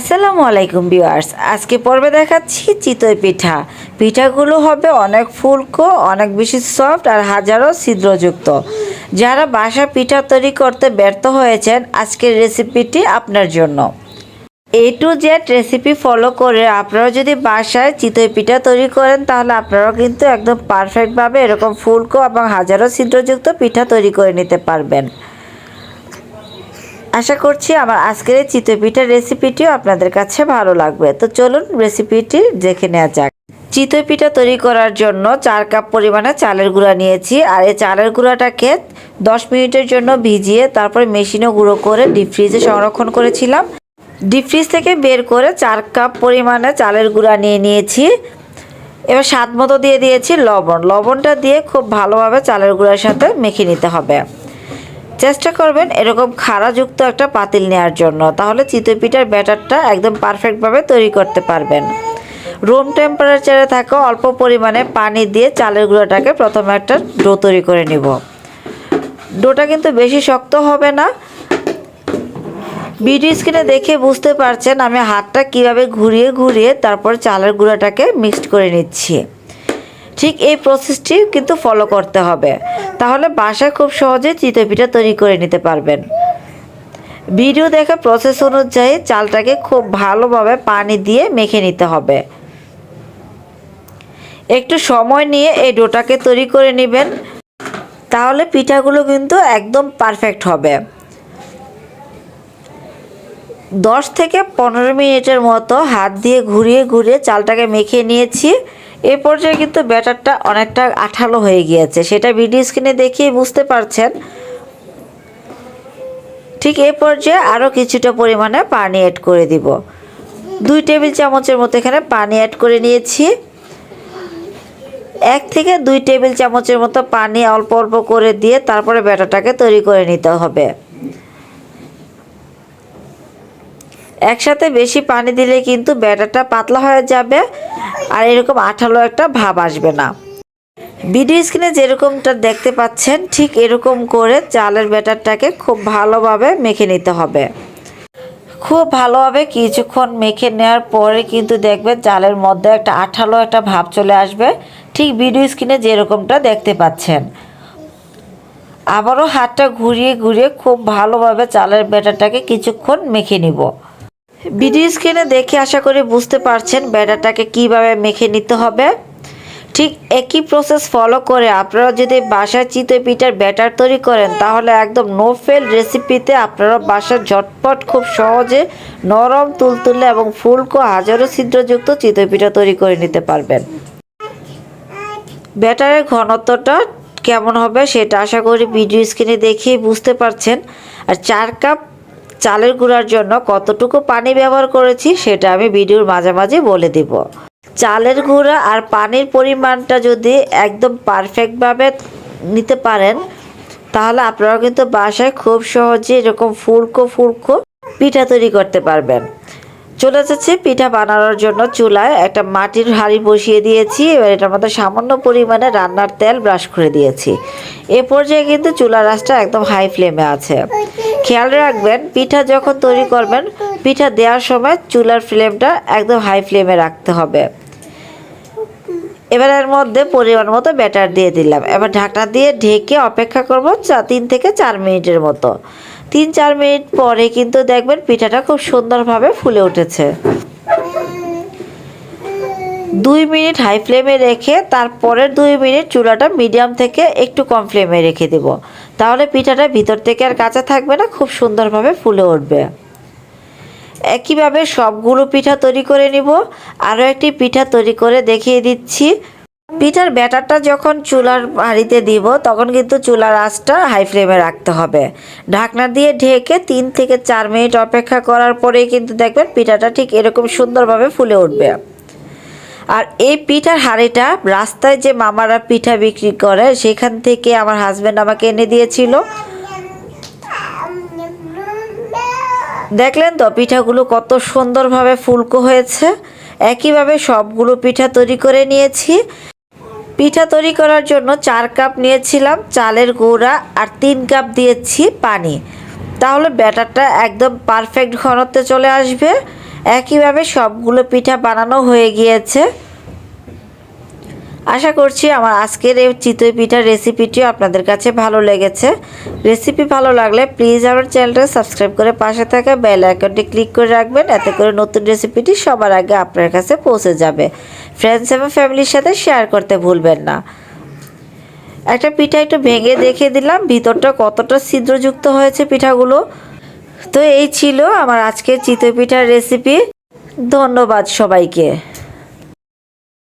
আসসালামু আলাইকুম ভিউয়ার্স। আজকে পর্বে দেখাচ্ছি চিতই পিঠা। পিঠাগুলো হবে অনেক ফুলকো, অনেক বেশি সফট আর হাজারো ছিদ্রযুক্ত। যারা বাসা পিঠা তৈরি করতে ব্যর্থ হয়েছেন, আজকের রেসিপিটি আপনার জন্য। A to Z recipe follow করে আপনারা যদি বাসায় চিতই পিঠা তৈরি করেন, তাহলে আপনারাও কিন্তু একদম পারফেক্টভাবে এরকম ফুলকো এবং হাজারো ছিদ্রযুক্ত পিঠা তৈরি করে নিতে পারবেন। আশা করছি আমার আজকের এই চিতই পিঠার রেসিপিটিও আপনাদের কাছে ভালো লাগবে। তো চলুন রেসিপিটি দেখে নেওয়া যাক। চিতই পিঠা তৈরি করার জন্য চার কাপ পরিমাণে চালের গুঁড়া নিয়েছি আর এই চালের গুঁড়াটাকে দশ মিনিটের জন্য ভিজিয়ে তারপরে মেশিনে গুঁড়ো করে ডিপ ফ্রিজে সংরক্ষণ করেছিলাম। ডিপ ফ্রিজ থেকে বের করে চার কাপ পরিমাণে চালের গুঁড়া নিয়ে নিয়েছি। এবার স্বাদ মতো দিয়ে দিয়েছি লবণ। লবণটা দিয়ে খুব ভালোভাবে চালের গুঁড়ার সাথে মেখে নিতে হবে। চেষ্টা করবেন এরকম খাড়াযুক্ত একটা পাতিল নেওয়ার জন্য। তাহলে চিতই পিঠার ব্যাটারটা একদম পারফেক্টভাবে তৈরি করতে পারবেন। রুম টেম্পারেচারে থাকা অল্প পরিমাণে পানি দিয়ে চালের গুঁড়োটাকে প্রথমে একটা ডো তৈরি করে নিব। ডোটা কিন্তু বেশি শক্ত হবে না। ভিডিও স্ক্রিনে দেখে বুঝতে পারছেন আমি হাতটা কীভাবে ঘুরিয়ে ঘুরিয়ে তারপর চালের গুঁড়োটাকে মিক্সড করে নিচ্ছি। ঠিক এই প্রসেসটি কিন্তু ফলো করতে হবে। তাহলে বাসায় খুব সহজে চিতই পিঠা তৈরি করে নিতে পারবেন। ভিডিও দেখা প্রসেস অনুযায়ী চালটাকে খুব ভালোভাবে পানি দিয়ে মেখে নিতে হবে। একটু সময় নিয়ে এই ডোটাকে তৈরি করে নেবেন। তাহলে পিঠাগুলো কিন্তু একদম পারফেক্ট হবে। দশ থেকে পনেরো মিনিটের মতো হাত দিয়ে ঘুরিয়ে ঘুরিয়ে চালটাকে মেখে নিয়েছি। এ পর্যায়ে কিন্তু ব্যাটারটা অনেকটা আঠালো হয়ে গিয়েছে। সেটা ভিডিও স্ক্রিনে দেখিয়ে বুঝতে পারছেন। ঠিক এই পর্যায়ে আরও কিছুটা পরিমাণে পানি অ্যাড করে দিব। দুই টেবিল চামচের মতো এখানে পানি অ্যাড করে নিয়েছি। এক থেকে দুই টেবিল চামচের মতো পানি অল্প অল্প করে দিয়ে তারপরে ব্যাটারটাকে তৈরি করে নিতে হবে। একসাথে বেশি পানি দিলে কিন্তু ব্যাটারটা পাতলা হয়ে যাবে আর এরকম আঠালো একটা ভাব আসবে না। ভিডিও স্ক্রিনে যেরকমটা দেখতে পাচ্ছেন, ঠিক এরকম করে চালের ব্যাটারটাকে খুব ভালোভাবে মেখে নিতে হবে। খুব ভালোভাবে কিছুক্ষণ মেখে নেওয়ার পরে কিন্তু দেখবেন চালের মধ্যে একটা আঠালো একটা ভাব চলে আসবে। ঠিক ভিডিও স্ক্রিনে যেরকমটা দেখতে পাচ্ছেন। আবারও হাতটা ঘুরিয়ে ঘুরিয়ে খুব ভালোভাবে চালের ব্যাটারটাকে কিছুক্ষণ মেখে নিব। ভিডিও স্ক্রিনে দেখে আশা করি বুঝতে পারছেন ব্যাটারটাকে কীভাবে মেখে নিতে হবে। ঠিক একই প্রসেস ফলো করে আপনারা যদি বাসায় চিতই পিঠার ব্যাটার তৈরি করেন, তাহলে একদম নো ফেল রেসিপিতে আপনারা বাসার ঝটপট খুব সহজে নরম, তুলতুলে এবং ফুলকো হাজারো ছিদ্রযুক্ত চিতই পিঠা তৈরি করে নিতে পারবেন। ব্যাটারের ঘনত্বটা কেমন হবে সেটা আশা করি ভিডিও স্ক্রিনে দেখিয়ে বুঝতে পারছেন। আর চার কাপ চালের গুঁড়ার জন্য কতটুকু পানি ব্যবহার করেছি সেটা আমি ভিডিওর মাঝামাঝি বলে দিব। চালের গুঁড়া আর পানির পরিমাণটা যদি একদম পারফেক্টভাবে নিতে পারেন, তাহলে আপনারা কিন্তু বাসায় খুব সহজে এরকম ফুলকো ফুলকো পিঠা তৈরি করতে পারবেন। চলে যাচ্ছে পিঠা বানানোর জন্য চুলায়। একটা মাটির হাঁড়ি বসিয়ে দিয়েছি, এবার এটার মধ্যে সামান্য পরিমাণে রান্নার তেল ব্রাশ করে দিয়েছি। এ পর্যায়ে কিন্তু চুলার রাসটা একদম হাই ফ্লেমে আছে। খেয়াল রাখবেন, পিঠা যখন তৈরি করবেন, পিঠা দেওয়ার সময় চুলার ফ্লেমটা একদম হাই ফ্লেমে রাখতে হবে। এবার এর মধ্যে পরিমাণ মতো ব্যাটার দিয়ে দিলাম। এবার ঢাকনা দিয়ে ঢেকে অপেক্ষা করব তিন থেকে চার মিনিটের মতো। তিন চার মিনিট পরে কিন্তু দেখবেন পিঠাটা খুব সুন্দরভাবে ফুলে উঠেছে। দুই মিনিট হাই ফ্লেমে রেখে তারপরের দুই মিনিট চুলাটা মিডিয়াম থেকে একটু কম ফ্লেমে রেখে দেব। তাহলে পিঠাটা ভিতর থেকে আর কাঁচা থাকবে না, খুব সুন্দরভাবে ফুলে উঠবে। একইভাবে সবগুলো পিঠা তৈরি করে নিব। আরও একটি পিঠা তৈরি করে দেখিয়ে দিচ্ছি। পিঠার ব্যাটারটা যখন চুলার হাঁড়িতে দিব, তখন কিন্তু চুলার আঁচটা হাই ফ্লেমে রাখতে হবে। ঢাকনা দিয়ে ঢেকে তিন থেকে চার মিনিট অপেক্ষা করার পরেই কিন্তু দেখবেন পিঠাটা ঠিক এরকম সুন্দরভাবে ফুলে উঠবে। আর এই পিঠার হাঁড়িটা রাস্তায় যে মামারা পিঠা বিক্রি করে, সেখান থেকে আমার হাজব্যান্ড আমাকে এনে দিয়েছিল। দেখলেন তো পিঠাগুলো কত সুন্দরভাবে ফুলকো হয়েছে। একইভাবে সবগুলো পিঠা তৈরি করে নিয়েছি। পিঠা তৈরি করার জন্য চার কাপ নিয়েছিলাম চালের গুঁড়া আর তিন কাপ দিয়েছি পানি। তাহলে ব্যাটারটা একদম পারফেক্ট ঘনত্বে চলে আসবে। একইভাবে সবগুলো পিঠা বানানো হয়ে গিয়েছে। আশা করছি আমার আজকের এই চিতই পিঠার রেসিপিটিও আপনাদের কাছে ভালো লেগেছে। রেসিপি ভালো লাগলে প্লিজ আমার চ্যানেলটা সাবস্ক্রাইব করে পাশে থাকা বেল আইকনটি ক্লিক করে রাখবেন, এতে করে নতুন রেসিপিটি সবার আগে আপনার কাছে পৌঁছে যাবে। ফ্রেন্ডস এবং ফ্যামিলির সাথে শেয়ার করতে ভুলবেন না। একটা পিঠা একটু ভেঙে দেখে দিলাম, ভিতরটা কতটা ছিদ্রযুক্ত হয়েছে পিঠাগুলো। তো এই ছিল আমার আজকের চিতপিঠার রেসিপি ধন্যবাদ সবাইকে।